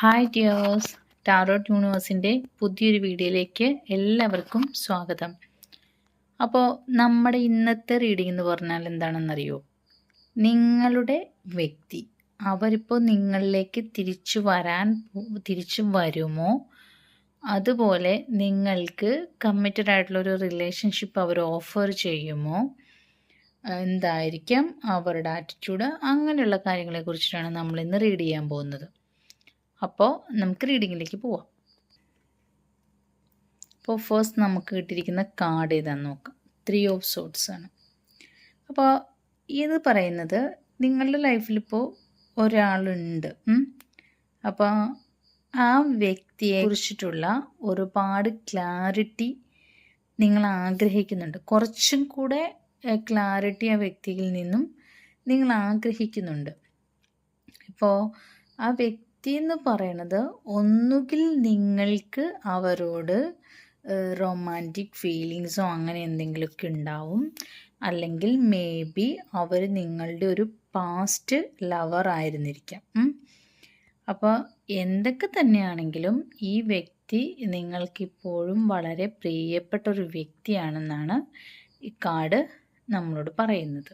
Hi dears tarot യൂണിവേഴ്സിന്റെ പുതിയൊരു വീഡിയോയിലേക്ക് എല്ലാവർക്കും സ്വാഗതം. അപ്പോൾ നമ്മുടെ ഇന്നത്തെ റീഡിംഗ് എന്ന് പറഞ്ഞാൽ എന്താണെന്നറിയോ? നിങ്ങളുടെ വ്യക്തി അവരിപ്പോൾ നിങ്ങളിലേക്ക് തിരിച്ചു വരാൻ തിരിച്ചു വരുമോ? അതുപോലെ നിങ്ങൾക്ക് കമ്മിറ്റഡ് ആയിട്ടുള്ളൊരു റിലേഷൻഷിപ്പ് അവർ ഓഫർ ചെയ്യുമോ? എന്തായിരിക്കാം അവരുടെ ആറ്റിറ്റ്യൂഡ് അങ്ങനെയുള്ള കാര്യങ്ങളെ കുറിച്ചിട്ടാണ് നമ്മൾ ഇന്ന് റീഡ് ചെയ്യാൻ പോകുന്നത്. അപ്പോൾ നമുക്ക് റീഡിങ്ങിലേക്ക് പോവാം. അപ്പോൾ ഫസ്റ്റ് നമുക്ക് കിട്ടിയിരിക്കുന്ന കാർഡ് ഏതാണെന്ന് നോക്കാം. ത്രീ ഓഫ് സോട്ട്സ് ആണ്. അപ്പോൾ ഇത് പറയുന്നത് നിങ്ങളുടെ ലൈഫിലിപ്പോൾ ഒരാളുണ്ട്. അപ്പോൾ ആ വ്യക്തിയെ കുറിച്ചിട്ടുള്ള ഒരുപാട് ക്ലാരിറ്റി നിങ്ങൾ ആഗ്രഹിക്കുന്നുണ്ട്. കുറച്ചും കൂടെ ക്ലാരിറ്റി ആ വ്യക്തിയിൽ നിന്നും നിങ്ങൾ ആഗ്രഹിക്കുന്നുണ്ട്. ഇപ്പോൾ ആ വ്യക്തി വ്യക്തി എന്ന് പറയണത് ഒന്നുകിൽ നിങ്ങൾക്ക് അവരോട് റൊമാന്റിക് ഫീലിങ്സോ അങ്ങനെ എന്തെങ്കിലുമൊക്കെ ഉണ്ടാവും അല്ലെങ്കിൽ മേ ബി അവർ നിങ്ങളുടെ ഒരു പാസ്റ്റ് ലവർ ആയിരുന്നിരിക്കാം. അപ്പോൾ എന്തൊക്കെ തന്നെയാണെങ്കിലും ഈ വ്യക്തി നിങ്ങൾക്കിപ്പോഴും വളരെ പ്രിയപ്പെട്ട ഒരു വ്യക്തിയാണെന്നാണ് ഈ കാർഡ് നമ്മളോട് പറയുന്നത്.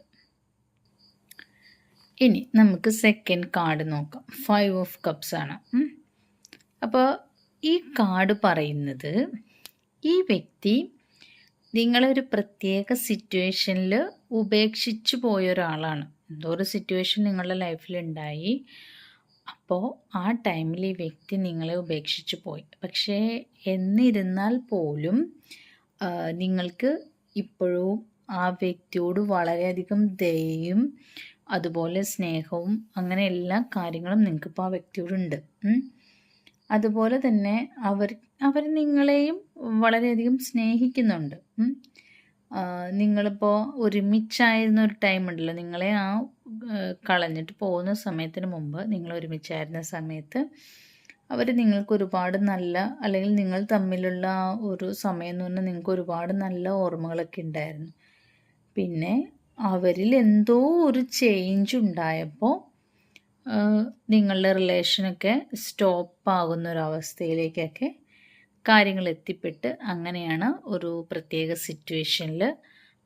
ഇനി നമുക്ക് സെക്കൻഡ് കാർഡ് നോക്കാം. ഫൈവ് ഓഫ് കപ്സ് ആണ്. അപ്പോൾ ഈ കാർഡ് പറയുന്നത് ഈ വ്യക്തി നിങ്ങളൊരു പ്രത്യേക സിറ്റുവേഷനിൽ ഉപേക്ഷിച്ചു പോയ ഒരാളാണ് എന്തോ ഒരു സിറ്റുവേഷൻ നിങ്ങളുടെ ലൈഫിൽ ഉണ്ടായി. അപ്പോൾ ആ ടൈമിൽ ഈ വ്യക്തി നിങ്ങളെ ഉപേക്ഷിച്ചു പോയി. പക്ഷേ എന്നിരുന്നാൽ പോലും നിങ്ങൾക്ക് ഇപ്പോഴും ആ വ്യക്തിയോട് വളരെയധികം ദയയും അതുപോലെ സ്നേഹവും അങ്ങനെ എല്ലാ കാര്യങ്ങളും നിങ്ങൾക്കിപ്പോൾ ആ വ്യക്തിയോടുണ്ട്. അതുപോലെ തന്നെ അവർ അവർ നിങ്ങളെയും വളരെയധികം സ്നേഹിക്കുന്നുണ്ട്. നിങ്ങളിപ്പോൾ ഒരുമിച്ചായിരുന്ന ഒരു ടൈം ഉണ്ടല്ലോ. നിങ്ങളെ ആ കളഞ്ഞിട്ട് പോകുന്ന സമയത്തിന് മുമ്പ് നിങ്ങൾ ഒരുമിച്ചായിരുന്ന സമയത്ത് അവർ നിങ്ങൾക്ക് ഒരുപാട് നല്ല അല്ലെങ്കിൽ നിങ്ങൾ തമ്മിലുള്ള ഒരു സമയം എന്ന് പറഞ്ഞാൽ നിങ്ങൾക്ക് ഒരുപാട് നല്ല ഓർമ്മകളൊക്കെ ഉണ്ടായിരുന്നു. പിന്നെ അവരിൽ എന്തോ ഒരു ചേഞ്ച് ഉണ്ടായപ്പോൾ നിങ്ങളുടെ റിലേഷനൊക്കെ സ്റ്റോപ്പ് ആകുന്ന ഒരു അവസ്ഥയിലേക്കൊക്കെ കാര്യങ്ങൾ എത്തിപ്പെട്ട് അങ്ങനെയാണ് ഒരു പ്രത്യേക സിറ്റുവേഷനിൽ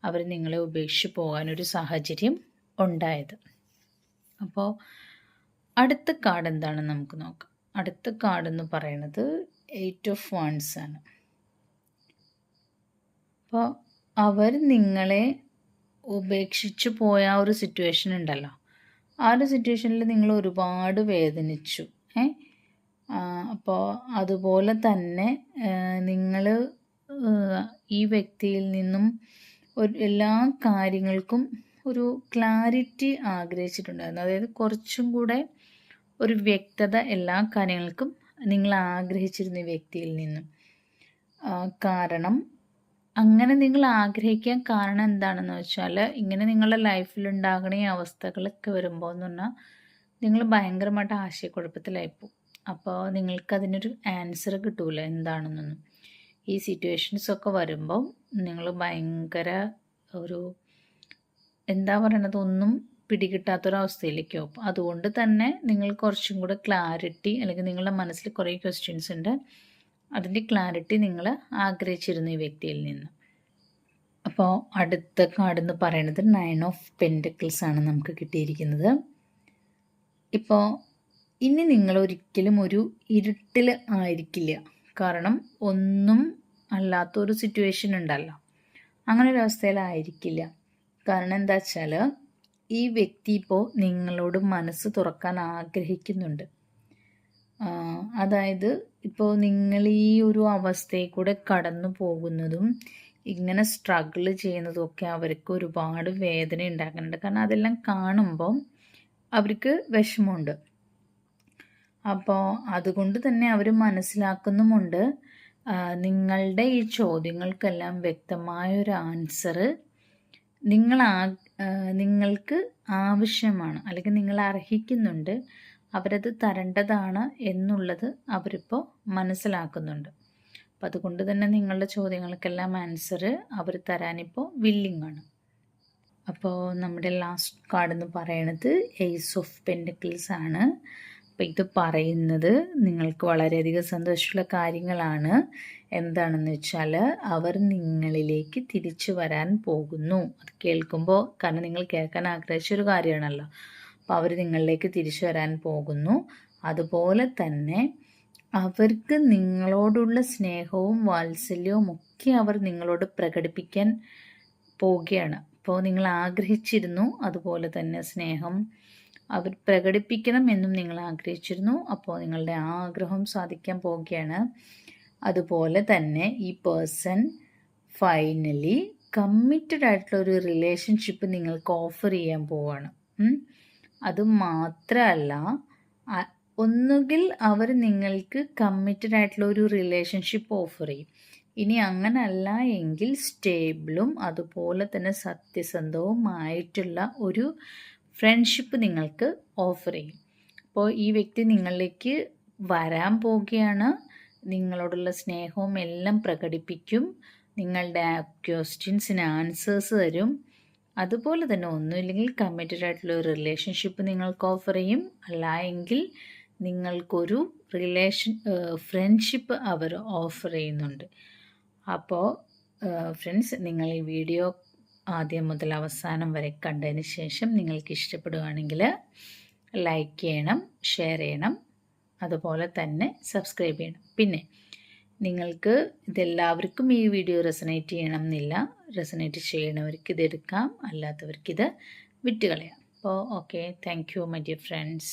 അവർ നിങ്ങളെ ഉപേക്ഷിച്ച് പോകാനൊരു സാഹചര്യം ഉണ്ടായത്. അപ്പോൾ അടുത്ത കാർഡ് എന്താണെന്ന് നമുക്ക് നോക്കാം. അടുത്ത കാർഡ് എന്ന് പറയുന്നത് എയ്റ്റ് ഓഫ് വൺസ് ആണ്. അപ്പോൾ അവർ നിങ്ങളെ ഉപേക്ഷിച്ചു പോയ ആ ഒരു സിറ്റുവേഷൻ ഉണ്ടല്ലോ. ആ ഒരു സിറ്റുവേഷനിൽ നിങ്ങൾ ഒരുപാട് വേദനിച്ചു. ഏ? അപ്പോൾ അതുപോലെ തന്നെ നിങ്ങൾ ഈ വ്യക്തിയിൽ നിന്നും ഒരു എല്ലാ കാര്യങ്ങൾക്കും ഒരു ക്ലാരിറ്റി ആഗ്രഹിച്ചിട്ടുണ്ടായിരുന്നു. അതായത് കുറച്ചും കൂടെ ഒരു വ്യക്തത എല്ലാ കാര്യങ്ങൾക്കും നിങ്ങൾ ആഗ്രഹിച്ചിരുന്ന വ്യക്തിയിൽ നിന്നും. കാരണം അങ്ങനെ നിങ്ങൾ ആഗ്രഹിക്കാൻ കാരണം എന്താണെന്ന് വെച്ചാൽ ഇങ്ങനെ നിങ്ങളുടെ ലൈഫിൽ ഉണ്ടാകുന്ന ഈ അവസ്ഥകളൊക്കെ വരുമ്പോൾ എന്ന് പറഞ്ഞാൽ നിങ്ങൾ ഭയങ്കരമായിട്ട് ആശയക്കുഴപ്പത്തിലായിപ്പോവും. അപ്പോൾ നിങ്ങൾക്ക് അതിനൊരു ആൻസർ കിട്ടൂല എന്താണെന്നൊന്നും. ഈ സിറ്റുവേഷൻസൊക്കെ വരുമ്പോൾ നിങ്ങൾ ഭയങ്കര ഒരു എന്താ പറയണത്? ഒന്നും പിടികിട്ടാത്തൊരവസ്ഥയിലേക്കോ പോകും അതുകൊണ്ട് തന്നെ നിങ്ങൾ കുറച്ചും കൂടെ ക്ലാരിറ്റി അല്ലെങ്കിൽ നിങ്ങളുടെ മനസ്സിൽ കുറേ ക്വസ്റ്റ്യൻസ് ഉണ്ട്. അതിന്റെ ക്ലാരിറ്റി നിങ്ങൾ ആഗ്രഹിച്ചിരുന്നു ഈ വ്യക്തിയിൽ നിന്ന്. അപ്പോൾ അടുത്ത കാർഡ് എന്ന് പറയുന്നത് നയൻ ഓഫ് പെന്റക്കിൾസ് ആണ് നമുക്ക് കിട്ടിയിരിക്കുന്നത്. ഇപ്പോൾ ഇനി നിങ്ങൾ ഒരിക്കലും ഒരു ഇരുട്ടിൽ ആയിരിക്കില്ല. കാരണം ഒന്നും അല്ലാത്തൊരു സിറ്റുവേഷൻ ഉണ്ടല്ലോ. അങ്ങനെ ഒരു അവസ്ഥയിലായിരിക്കില്ല. കാരണം എന്താ വെച്ചാൽ ഈ വ്യക്തി ഇപ്പോൾ നിങ്ങളോട് മനസ്സ് തുറക്കാൻ ആഗ്രഹിക്കുന്നുണ്ട്. അതായത് ഇപ്പോൾ നിങ്ങൾ ഈ ഒരു അവസ്ഥയിൽ കൂടെ കടന്നു പോകുന്നതും ഇങ്ങനെ സ്ട്രഗിൾ ചെയ്യുന്നതും ഒക്കെ അവർക്ക് ഒരുപാട് വേദന ഉണ്ടാക്കുന്നുണ്ട്. കാരണം അതെല്ലാം കാണുമ്പം അവർക്ക് വിഷമമുണ്ട്. അപ്പോൾ അതുകൊണ്ട് തന്നെ അവർ മനസ്സിലാക്കുന്നുമുണ്ട്. നിങ്ങളുടെ ഈ ചോദ്യങ്ങൾക്കെല്ലാം വ്യക്തമായ ഒരു ആൻസർ നിങ്ങൾ നിങ്ങൾക്ക് ആവശ്യമാണ്. അല്ലെങ്കിൽ നിങ്ങൾ അർഹിക്കുന്നുണ്ട്. അവരത് തരേണ്ടതാണ് എന്നുള്ളത് അവരിപ്പോൾ മനസ്സിലാക്കുന്നുണ്ട്. അപ്പം അതുകൊണ്ട് തന്നെ നിങ്ങളുടെ ചോദ്യങ്ങൾക്കെല്ലാം ആൻസർ അവർ തരാനിപ്പോൾ വില്ലിംഗ് ആണ്. അപ്പോൾ നമ്മുടെ ലാസ്റ്റ് കാർഡ് എന്ന് പറയണത് എയ്സ് ഓഫ് പെൻഡിക്കിൾസ് ആണ്. അപ്പോൾ ഇത് പറയുന്നത് നിങ്ങൾക്ക് വളരെയധികം സന്തോഷമുള്ള കാര്യങ്ങളാണ്. എന്താണെന്ന് വെച്ചാൽ അവർ നിങ്ങളിലേക്ക് തിരിച്ചു വരാൻ പോകുന്നു. അത് കേൾക്കുമ്പോൾ കാരണം നിങ്ങൾ കേൾക്കാൻ ആഗ്രഹിച്ചൊരു കാര്യമാണല്ലോ. അപ്പോൾ അവർ നിങ്ങളിലേക്ക് തിരിച്ചു വരാൻ പോകുന്നു. അതുപോലെ തന്നെ അവർക്ക് നിങ്ങളോടുള്ള സ്നേഹവും വാത്സല്യവും ഒക്കെ അവർ നിങ്ങളോട് പ്രകടിപ്പിക്കാൻ പോവുകയാണ്. അപ്പോൾ നിങ്ങൾ ആഗ്രഹിച്ചിരുന്നു അതുപോലെ തന്നെ സ്നേഹം അവർ പ്രകടിപ്പിക്കണം എന്നും നിങ്ങൾ ആഗ്രഹിച്ചിരുന്നു. അപ്പോൾ നിങ്ങളുടെ ആഗ്രഹം സാധിക്കാൻ പോവുകയാണ്. അതുപോലെ തന്നെ ഈ പേഴ്സൺ ഫൈനലി കമ്മിറ്റഡ് ആയിട്ടുള്ള ഒരു റിലേഷൻഷിപ്പ് നിങ്ങൾക്ക് ഓഫർ ചെയ്യാൻ പോവാണ് അത് മാത്രമല്ല ഒന്നുകിൽ അവർ നിങ്ങൾക്ക് കമ്മിറ്റഡ് ആയിട്ടുള്ള ഒരു റിലേഷൻഷിപ്പ് ഓഫർ ചെയ്യും. ഇനി അങ്ങനല്ല എങ്കിൽ സ്റ്റേബിളും അതുപോലെ തന്നെ സത്യസന്ധവുമായിട്ടുള്ള ഒരു ഫ്രണ്ട്ഷിപ്പ് നിങ്ങൾക്ക് ഓഫർ ചെയ്യും. അപ്പോൾ ഈ വ്യക്തി നിങ്ങളിലേക്ക് വരാൻ പോവുകയാണ്. നിങ്ങളോടുള്ള സ്നേഹവും എല്ലാം പ്രകടിപ്പിക്കും. നിങ്ങളുടെ ക്വസ്റ്റ്യൻസിന് ആൻസേഴ്സ് തരും അതുപോലെ തന്നെ ഒന്നുമില്ലെങ്കിൽ കമ്മിറ്റഡ് ആയിട്ടുള്ള ഒരു റിലേഷൻഷിപ്പ് നിങ്ങൾക്ക് ഓഫർ ചെയ്യും. അല്ല എങ്കിൽ നിങ്ങൾക്കൊരു റിലേഷൻ ഫ്രണ്ട്ഷിപ്പ് അവർ ഓഫർ ചെയ്യുന്നുണ്ട്. അപ്പോൾ ഫ്രണ്ട്സ് നിങ്ങൾ ഈ വീഡിയോ ആദ്യം മുതൽ അവസാനം വരെ കണ്ടതിന് ശേഷം നിങ്ങൾക്ക് ഇഷ്ടപ്പെടുകയാണെങ്കിൽ ലൈക്ക് ചെയ്യണം ഷെയർ ചെയ്യണം. അതുപോലെ തന്നെ സബ്സ്ക്രൈബ് ചെയ്യണം. പിന്നെ നിങ്ങൾക്ക് ഇതെല്ലാവർക്കും ഈ വീഡിയോ റെസനേറ്റ് ചെയ്യണം എന്നില്ല റെസനേറ്റ് ചെയ്യണവർക്ക് ഇത് എടുക്കാം. അല്ലാത്തവർക്ക് ഇത് വിട്ടുകളയാം. അപ്പോൾ okay thank you my dear friends